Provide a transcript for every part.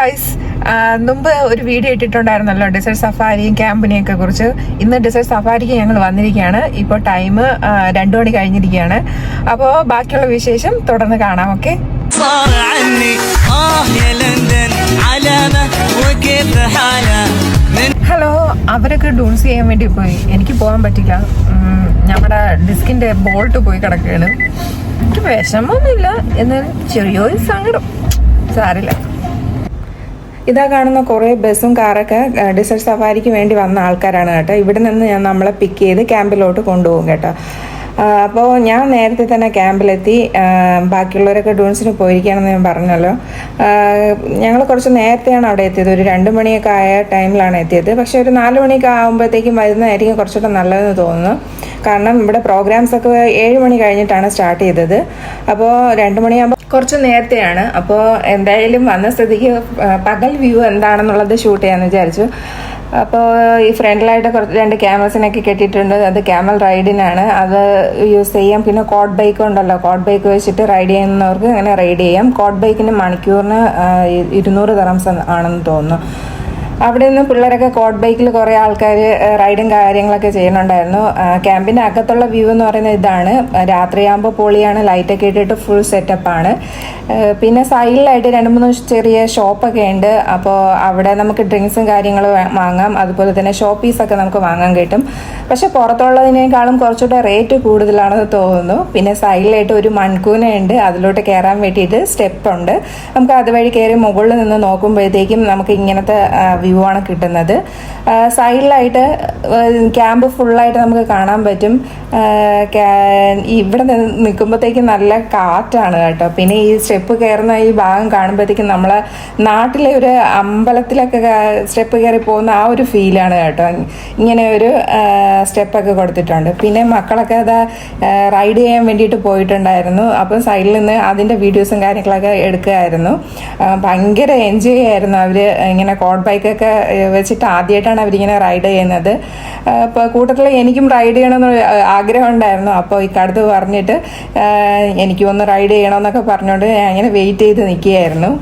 Guys മുമ്പ് ഒരു video ഇട്ടിട്ടുണ്ടായിരുന്നല്ലോ desert സഫാരിയും ക്യാമ്പിനെയൊക്കെ കുറിച്ച്. ഇന്ന് ഡെസേർട്ട് സഫാരിക്ക് ഞങ്ങൾ വന്നിരിക്കുകയാണ്. ഇപ്പോൾ ടൈം രണ്ടു മണി കഴിഞ്ഞിരിക്കുകയാണ്. അപ്പോൾ ബാക്കിയുള്ള വിശേഷം തുടർന്ന് കാണാം ഓക്കെ ഹലോ അവരൊക്കെ ഡൂൺസ് ചെയ്യാൻ വേണ്ടി പോയി. എനിക്ക് പോകാൻ പറ്റില്ല. ഞങ്ങളുടെ ഡിസ്കിന്റെ ബോൾട്ട് പോയി കിടക്കുകയാണ്. എനിക്ക് വിഷമമൊന്നുമില്ല എന്നാലും ചെറിയൊരു സങ്കടം. സാറില്ല ഇതാ കാണുന്ന കുറേ ബസ്സും കാറൊക്കെ ഡിസേർട്ട് സഫാരിക്ക് വേണ്ടി വന്ന ആൾക്കാരാണ് കേട്ടോ. ഇവിടെ നിന്ന് ഞാൻ നമ്മളെ പിക്ക് ചെയ്ത് ക്യാമ്പിലോട്ട് കൊണ്ടുപോകും കേട്ടോ. അപ്പോൾ ഞാൻ നേരത്തെ തന്നെ ക്യാമ്പിലെത്തി. ബാക്കിയുള്ളവരൊക്കെ ഡൂൺസിന് പോയിരിക്കുകയാണെന്ന് ഞാൻ പറഞ്ഞല്ലോ. ഞങ്ങൾ കുറച്ച് നേരത്തെയാണ് അവിടെ എത്തിയത്. ഒരു രണ്ട് മണിയൊക്കെ ആയ ടൈമിലാണ് എത്തിയത്. പക്ഷെ ഒരു നാല് മണിയൊക്കെ ആകുമ്പോഴത്തേക്കും വരുന്നതായിരിക്കും കുറച്ചുകൂടെ നല്ലതെന്ന് തോന്നുന്നു. കാരണം ഇവിടെ പ്രോഗ്രാംസ് ഒക്കെ ഏഴ് മണി കഴിഞ്ഞിട്ടാണ് സ്റ്റാർട്ട് ചെയ്തത്. അപ്പോൾ രണ്ട് മണിയാകുമ്പോൾ കുറച്ച് നേരത്തെയാണ്. അപ്പോൾ എന്തായാലും വന്ന സ്ഥിതിക്ക് പകൽ വ്യൂ എന്താണെന്നുള്ളത് ഷൂട്ട് ചെയ്യാമെന്ന് വിചാരിച്ചു. അപ്പോൾ ഈ ഫ്രണ്ടിലായിട്ട് കുറച്ച് രണ്ട് ക്യാമറസിനൊക്കെ കെട്ടിയിട്ടുണ്ട്. അത് ക്യാമൽ റൈഡിനാണ് അത് യൂസ് ചെയ്യാം. പിന്നെ കോട്ട് ബൈക്ക് ഉണ്ടല്ലോ. കോട്ട് ബൈക്ക് വെച്ചിട്ട് റൈഡ് ചെയ്യുന്നവർക്ക് അങ്ങനെ റൈഡ് ചെയ്യാം. കോട്ട് ബൈക്കിന് മണിക്കൂറിന് ഇരുന്നൂറ് തറംസ് ആണെന്ന് തോന്നുന്നു. അവിടെ നിന്ന് പിള്ളേരൊക്കെ കോട്ട് ബൈക്കിൽ കുറേ ആൾക്കാർ റൈഡും കാര്യങ്ങളൊക്കെ ചെയ്യുന്നുണ്ടായിരുന്നു. ക്യാമ്പിന്റെ അകത്തുള്ള വ്യൂ എന്ന് പറയുന്നത് ഇതാണ്. രാത്രിയാകുമ്പോൾ പൊളിയാണ് ലൈറ്റൊക്കെ ഇട്ടിട്ട് ഫുൾ സെറ്റപ്പാണ് പിന്നെ സൈഡിലായിട്ട് രണ്ട് മൂന്ന് ചെറിയ ഷോപ്പൊക്കെ ഉണ്ട്. അപ്പോൾ അവിടെ നമുക്ക് ഡ്രിങ്ക്സും കാര്യങ്ങളും വാങ്ങാം. അതുപോലെ തന്നെ ഷോപ്പീസൊക്കെ നമുക്ക് വാങ്ങാൻ കിട്ടും. പക്ഷെ പുറത്തുള്ളതിനേക്കാളും കുറച്ചുകൂടെ റേറ്റ് കൂടുതലാണെന്ന് തോന്നുന്നു. പിന്നെ സൈഡിലായിട്ട് ഒരു മൺകൂനയുണ്ട് അതിലോട്ട് കയറാൻ വേണ്ടിയിട്ട് സ്റ്റെപ്പ് ഉണ്ട് നമുക്ക് അതുവഴി കയറി മുകളിൽ നിന്ന് നോക്കുമ്പോഴത്തേക്കും നമുക്ക് ഇങ്ങനത്തെ ആണ് കിട്ടുന്നത്. സൈഡിലായിട്ട് ക്യാമ്പ് ഫുള്ളായിട്ട് നമുക്ക് കാണാൻ പറ്റും. ഇവിടെ നിൽക്കുമ്പോഴത്തേക്കും നല്ല കാറ്റാണ് കേട്ടോ. പിന്നെ ഈ സ്റ്റെപ്പ് കയറുന്ന ഈ ഭാഗം കാണുമ്പോഴത്തേക്കും നമ്മളെ നാട്ടിലെ ഒരു അമ്പലത്തിലൊക്കെ സ്റ്റെപ്പ് കയറി പോകുന്ന ആ ഒരു ഫീലാണ് കേട്ടോ. ഇങ്ങനെ ഒരു സ്റ്റെപ്പൊക്കെ കൊടുത്തിട്ടുണ്ട്. പിന്നെ മക്കളൊക്കെ അത് റൈഡ് ചെയ്യാൻ വേണ്ടിയിട്ട് പോയിട്ടുണ്ടായിരുന്നു. അപ്പം സൈഡിൽ നിന്ന് അതിന്റെ വീഡിയോസും കാര്യങ്ങളൊക്കെ എടുക്കുമായിരുന്നു ഭയങ്കര എൻജോയ് ആയിരുന്നു അവർ ഇങ്ങനെ കോട്ട് ബൈക്കൊക്കെ വെച്ചിട്ട് ആദ്യമായിട്ടാണ് അവരിങ്ങനെ റൈഡ് ചെയ്യുന്നത്. അപ്പോൾ കൂട്ടത്തിൽ എനിക്കും റൈഡ് ചെയ്യണമെന്ന് ആഗ്രഹം ഉണ്ടായിരുന്നു. അപ്പോൾ ഇക്കടുത്ത് പറഞ്ഞിട്ട് എനിക്കും ഒന്ന് റൈഡ് ചെയ്യണമെന്നൊക്കെ പറഞ്ഞുകൊണ്ട് ഞാൻ ഇങ്ങനെ വെയിറ്റ് ചെയ്ത് നിൽക്കുകയായിരുന്നു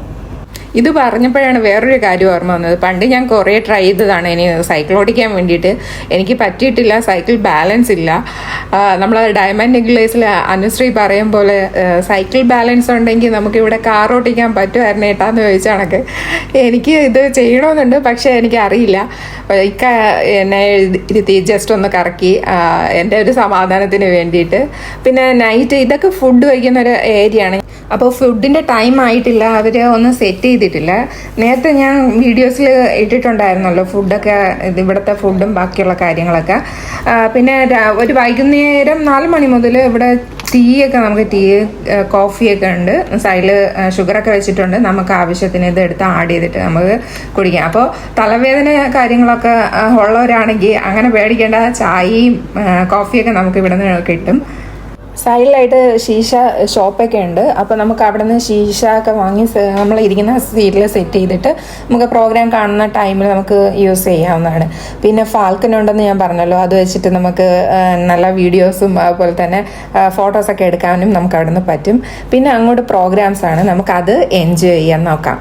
ഇത് പറഞ്ഞപ്പോഴാണ് വേറൊരു കാര്യം ഓർമ്മ വന്നത്. പണ്ട് ഞാൻ കുറേ ട്രൈ ചെയ്തതാണ്. ഇനി സൈക്കിൾ ഓടിക്കാൻ വേണ്ടിയിട്ട്. എനിക്ക് പറ്റിയിട്ടില്ല. സൈക്കിൾ ബാലൻസ് ഇല്ല. നമ്മൾ ഡയമണ്ട് നെഗ്ലേസിൽ അനുശ്രീ പറയും പോലെ സൈക്കിൾ ബാലൻസ് ഉണ്ടെങ്കിൽ നമുക്ക് ഇവിടെ കാർ ഓടിക്കാൻ പറ്റുമായിരുന്നു ഏട്ടാന്ന് ചോദിച്ച കണക്ക്. എനിക്ക് ഇത് ചെയ്യണമെന്നുണ്ട് പക്ഷേ എനിക്ക് അറിയില്ല ഇക്ക എന്നെ ഇരുത്തി ജസ്റ്റ് ഒന്ന് കറക്കി എന്റെ ഒരു സമാധാനത്തിന് വേണ്ടിയിട്ട്. പിന്നെ നൈറ്റ് ഇതൊക്കെ ഫുഡ് കഴിക്കുന്ന ഒരു ഏരിയയാണ് അപ്പോൾ ഫുഡിന്റെ ടൈം ആയിട്ടില്ല. അവർ ഒന്ന് സെറ്റ് ചെയ്തിട്ടില്ല. നേരത്തെ ഞാൻ വീഡിയോസിൽ ഇട്ടിട്ടുണ്ടായിരുന്നല്ലോ ഫുഡൊക്കെ ഇവിടുത്തെ ഫുഡും ബാക്കിയുള്ള കാര്യങ്ങളൊക്കെ. പിന്നെ ഒരു വൈകുന്നേരം നാല് മണി മുതൽ ഇവിടെ ടീയൊക്കെ നമുക്ക് ടീ കോഫിയൊക്കെ ഉണ്ട്. സൈഡിൽ ഷുഗറൊക്കെ വെച്ചിട്ടുണ്ട്. നമുക്ക് ആവശ്യത്തിന് ഇത് എടുത്ത് ആഡ് ചെയ്തിട്ട് നമുക്ക് കുടിക്കാം. അപ്പോൾ തലവേദന കാര്യങ്ങളൊക്കെ ഉള്ളവരാണെങ്കിൽ അങ്ങനെ പേടിക്കേണ്ട ചായയും കോഫിയൊക്കെ നമുക്ക് ഇവിടെ നിന്ന് കിട്ടും. സൈഡിലായിട്ട് ശീശ ഷോപ്പൊക്കെ ഉണ്ട്. അപ്പോൾ നമുക്ക് അവിടെ നിന്ന് ശീശ ഒക്കെ വാങ്ങി നമ്മൾ ഇരിക്കുന്ന സീറ്റിൽ സെറ്റ് ചെയ്തിട്ട് നമുക്ക് പ്രോഗ്രാം കാണുന്ന ടൈമിൽ നമുക്ക് യൂസ് ചെയ്യാവുന്നതാണ്. പിന്നെ ഫാൽക്കൻ ഉണ്ടെന്ന് ഞാൻ പറഞ്ഞല്ലോ അത് വെച്ചിട്ട് നമുക്ക് നല്ല വീഡിയോസും അതുപോലെ തന്നെ ഫോട്ടോസൊക്കെ എടുക്കാനും നമുക്ക് അവിടെ നിന്ന് പറ്റും. പിന്നെ അങ്ങോട്ട് പ്രോഗ്രാംസ് ആണ്. നമുക്കത് എൻജോയ് ചെയ്യാൻ നോക്കാം.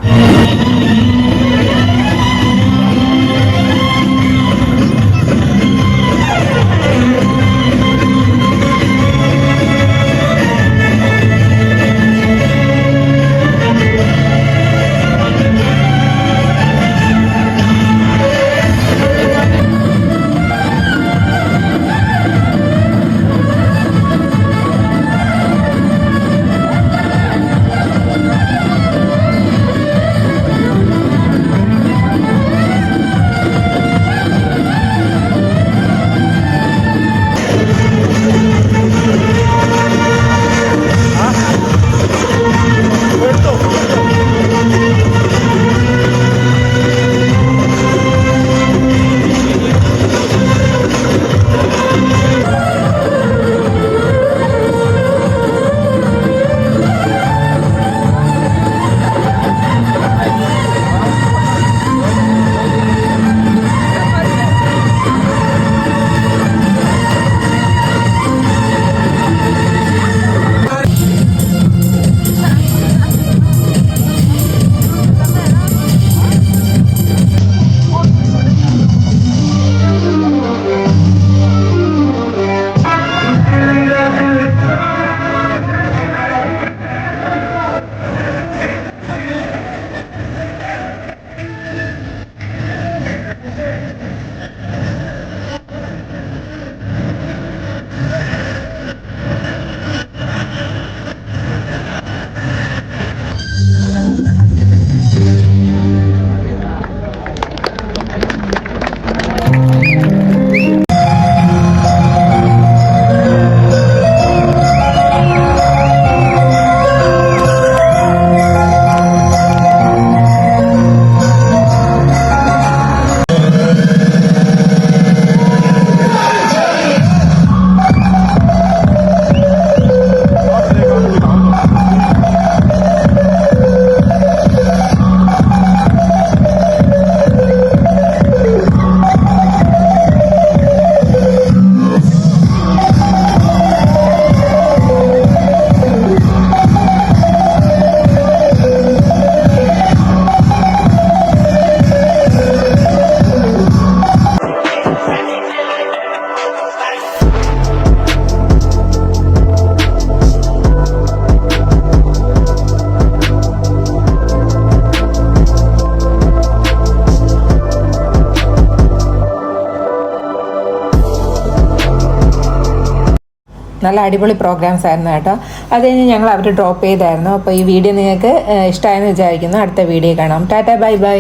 നല്ല അടിപൊളി പ്രോഗ്രാംസ് ആയിരുന്നു കേട്ടോ. അത് കഴിഞ്ഞ് ഞങ്ങൾ അവർ ഡ്രോപ്പ് ചെയ്തായിരുന്നു. അപ്പോൾ ഈ വീഡിയോ നിങ്ങൾക്ക് ഇഷ്ടമായെന്ന് വിചാരിക്കുന്നു. അടുത്ത വീഡിയോ കാണാം. Tata bye bye.